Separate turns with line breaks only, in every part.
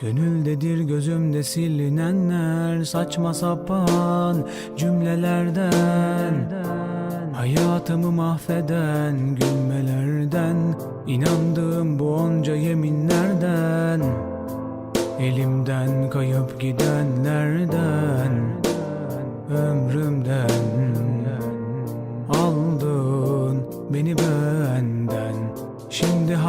Gönüldedir gözümde silinenler Saçma sapan cümlelerden. Hayatımı mahveden gülmelerden inandığım bu onca yeminlerden. Elimden kayıp gidenlerden Ömrümden Aldın beni Şimdi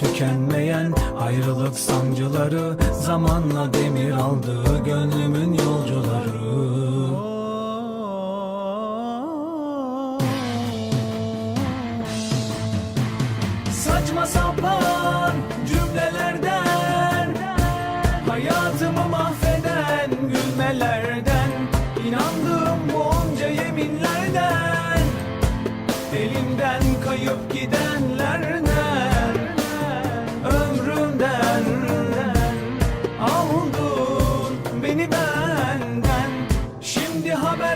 Tükenmeyen ayrılık sancıları Zamanla demir aldı gönlümün yolcuları. Saçma sapan cümlelerden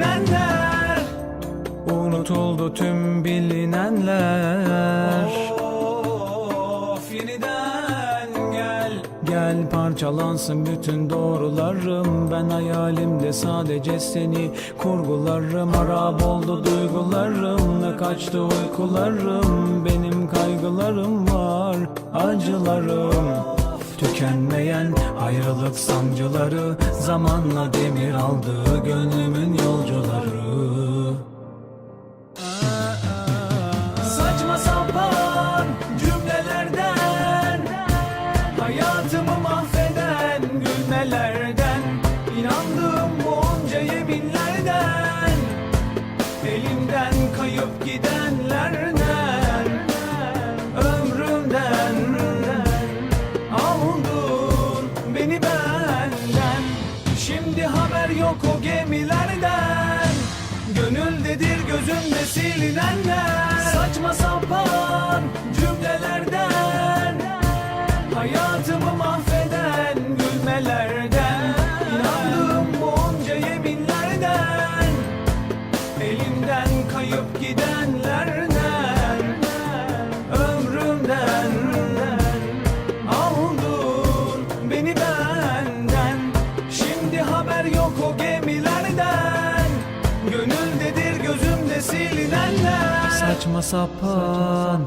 silinenler Unutuldu tüm bilinenler. Of yeniden gel. Gel parçalansın bütün doğrularım. Ben hayalimde sadece seni kurgularım. Harap oldu duygularım ve kaçtı uykularım. Benim kaygılarım var acılarım Tükenmeyen ayrılık sancıları Zamanla demir aldı gönlümün yolcuları. Saçma sapan cümlelerden Hayatımı mahveden gülmelerden İnandığım bonca yeminlerden Elimden kayıp gidenlerden Ömrümden gözümde silinenler Saçma sapan cümlelerden Hayatımı mahveden gülmelerden İnandığım bonca yeminlerden Elimden kayıp gidenlerden Gönüldedir gözümde silinenler. Saçma sapan